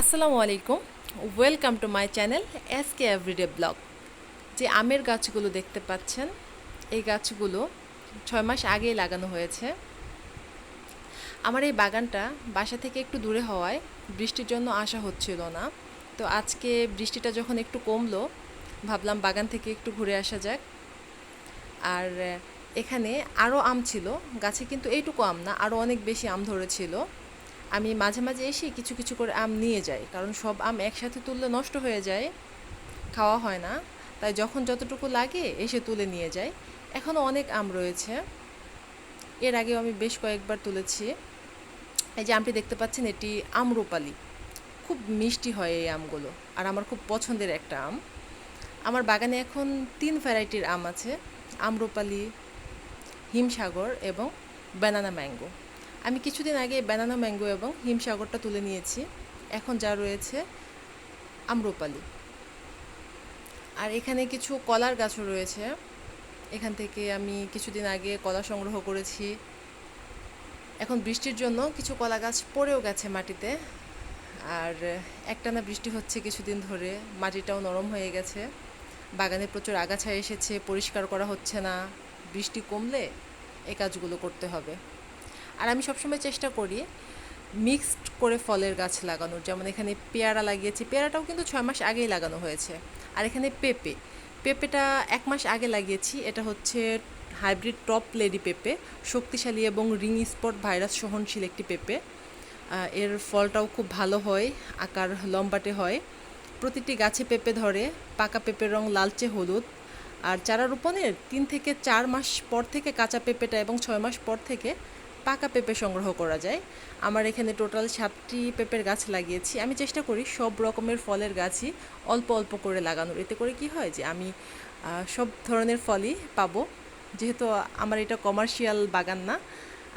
আসসালামু আলাইকুম। Welcome to my channel S K everyday blog যে আমের গাছগুলো দেখতে পাচ্ছেন, এই গাছগুলো ছয় মাস আগেই লাগানো হয়েছে। আমার এই বাগানটা বাসা থেকে একটু দূরে হওয়ায় বৃষ্টির জন্য আসা হচ্ছিল না। তো আজকে বৃষ্টিটা যখন একটু কমলো, ভাবলাম বাগান থেকে একটু ঘুরে আসা যাক। আর এখানে আরও আম ছিল, গাছে কিন্তু এইটুকু আম না, আরও অনেক বেশি আম ধরেছিল। আমি মাঝে মাঝে এসে কিছু কিছু করে আম নিয়ে যাই। কারণ সব আম একসাথে তুললে নষ্ট হয়ে যায়, খাওয়া হয় না। তাই যখন যতটুকু লাগে এসে তুলে নিয়ে যাই। এখনও অনেক আম রয়েছে। এর আগেও আমি বেশ কয়েকবার তুলেছি। এই যে আমটি দেখতে পাচ্ছেন, এটি আমরুপালি। খুব মিষ্টি হয় এই আমগুলো। আর আমার খুব পছন্দের একটা আম। আমার বাগানে এখন তিন ভ্যারাইটির আম আছে। আমরুপালি, হিমসাগর এবং ব্যানানা ম্যাঙ্গো। আমি কিছুদিন আগে ব্যানানা ম্যাঙ্গো এবং হিমসাগরটা তুলে নিয়েছি। এখন যা রয়েছে, আম্রপালি। আর এখানে কিছু কলার গাছও রয়েছে। এখান থেকে আমি কিছুদিন আগে কলা সংগ্রহ করেছি। এখন বৃষ্টির জন্য কিছু কলা গাছ পড়েও গেছে মাটিতে। আর একটানা বৃষ্টি হচ্ছে কিছুদিন ধরে, মাটিটাও নরম হয়ে গেছে। বাগানে প্রচুর আগাছা এসেছে, পরিষ্কার করা হচ্ছে না। বৃষ্টি কমলে এই কাজগুলো করতে হবে। আর আমি সবসময় চেষ্টা করি মিক্সড করে ফলের গাছ লাগানোর। যেমন এখানে পেয়ারা লাগিয়েছি। পেয়ারাটাও কিন্তু ছয় মাস আগেই লাগানো হয়েছে। আর এখানে পেঁপে। পেঁপেটা এক মাস আগে লাগিয়েছি। এটা হচ্ছে হাইব্রিড টপ লেডি পেঁপে। শক্তিশালী এবং রিং স্পট ভাইরাস সহনশীল একটি পেঁপে। এর ফলটাও খুব ভালো হয়। আকার লম্বাটে হয়। প্রতিটি গাছে পেঁপে ধরে। পাকা পেঁপের রং লালচে হলুদ। আর চারা রোপণের তিন থেকে চার মাস পর থেকে কাঁচা পেঁপেটা এবং ছয় মাস পর থেকে পাকা পেঁপে সংগ্রহ করা যায়। আমার এখানে টোটাল সাতটি পেঁপের গাছ লাগিয়েছি। আমি চেষ্টা করি সব রকমের ফলের গাছই অল্প অল্প করে লাগানোর। এতে করে কি হয় যে আমি সব ধরনের ফলই পাবো। যেহেতু আমার এটা কমার্শিয়াল বাগান না,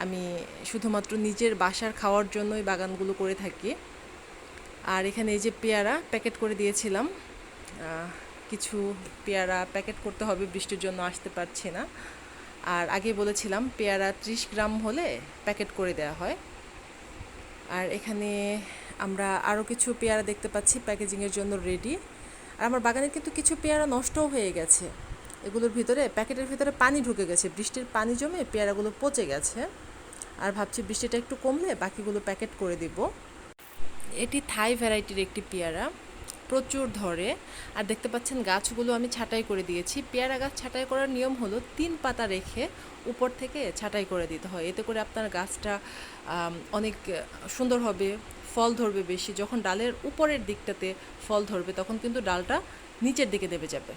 আমি শুধুমাত্র নিজের বাসার খাওয়ার জন্যই বাগানগুলো করে থাকি। আর এখানে এই যে পেয়ারা প্যাকেট করে দিয়েছিলাম কিছু পেয়ারা প্যাকেট করতে হবে, বৃষ্টির জন্য আসতে পারছি না। আর আগে বলেছিলাম পেয়ারা ত্রিশ গ্রাম হলে প্যাকেট করে দেওয়া হয়। আর এখানে আমরা আরও কিছু পেয়ারা দেখতে পাচ্ছি প্যাকেজিংয়ের জন্য রেডি আর আমার বাগানে কিন্তু কিছু পেয়ারা নষ্টও হয়ে গেছে। এগুলোর ভিতরে, প্যাকেটের ভিতরে পানি ঢুকে গেছে, বৃষ্টির পানি জমে পেয়ারাগুলো পচে গেছে। আর ভাবছি বৃষ্টিটা একটু কমলে বাকিগুলো প্যাকেট করে দিব। এটি থাই ভ্যারাইটির একটি পেয়ারা। প্রচুর ধরে। আর দেখতে পাচ্ছেন গাছগুলো আমি ছাঁটাই করে দিয়েছি। পেয়ারা গাছ ছাঁটাই করার নিয়ম হলো তিন পাতা রেখে উপর থেকে ছাঁটাই করে দিতে হয়। এতে করে আপনার গাছটা অনেক সুন্দর হবে, ফল ধরবে বেশি। যখন ডালের উপরের দিকটাতে ফল ধরবে, তখন কিন্তু ডালটা নিচের দিকে দেবে যাবে।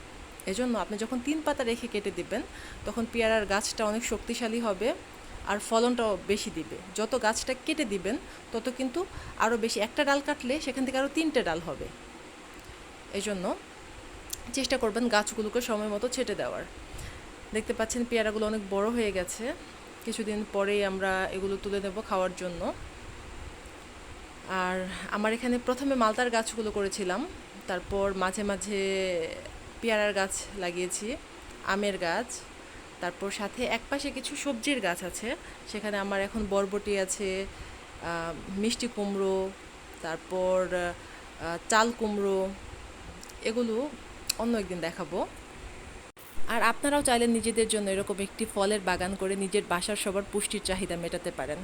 এজন্য আপনি যখন তিন পাতা রেখে কেটে দিবেন, তখন পেয়ারার গাছটা অনেক শক্তিশালী হবে আর ফলনটাও বেশি দিবে। যত গাছটা কেটে দিবেন, তত কিন্তু আরও বেশি, একটা ডাল কাটলে সেখান থেকে আরও তিনটে ডাল হবে। এই জন্য চেষ্টা করবেন গাছগুলোকে সময় মতো ছেটে দেওয়ার। দেখতে পাচ্ছেন পেয়ারাগুলো অনেক বড় হয়ে গেছে। কিছুদিন পরেই আমরা এগুলো তুলে নেব খাওয়ার জন্য। আর আমার এখানে প্রথমে মালতার গাছগুলো করেছিলাম, তারপর মাঝে মাঝে পেয়ারার গাছ লাগিয়েছি, আমের গাছ, তারপর সাথে একপাশে কিছু সবজির গাছ আছে, সেখানে আমার এখন বরবটি আছে মিষ্টি কুমড়ো, তারপর চাল কুমড়ো এগুলো অন্য একদিন দেখাবো। আর আপনারাও চাইলে নিজেদের জন্য এরকম একটি ফলের বাগান করে নিজের বাসার সবার পুষ্টির চাহিদা মেটাতে পারেন।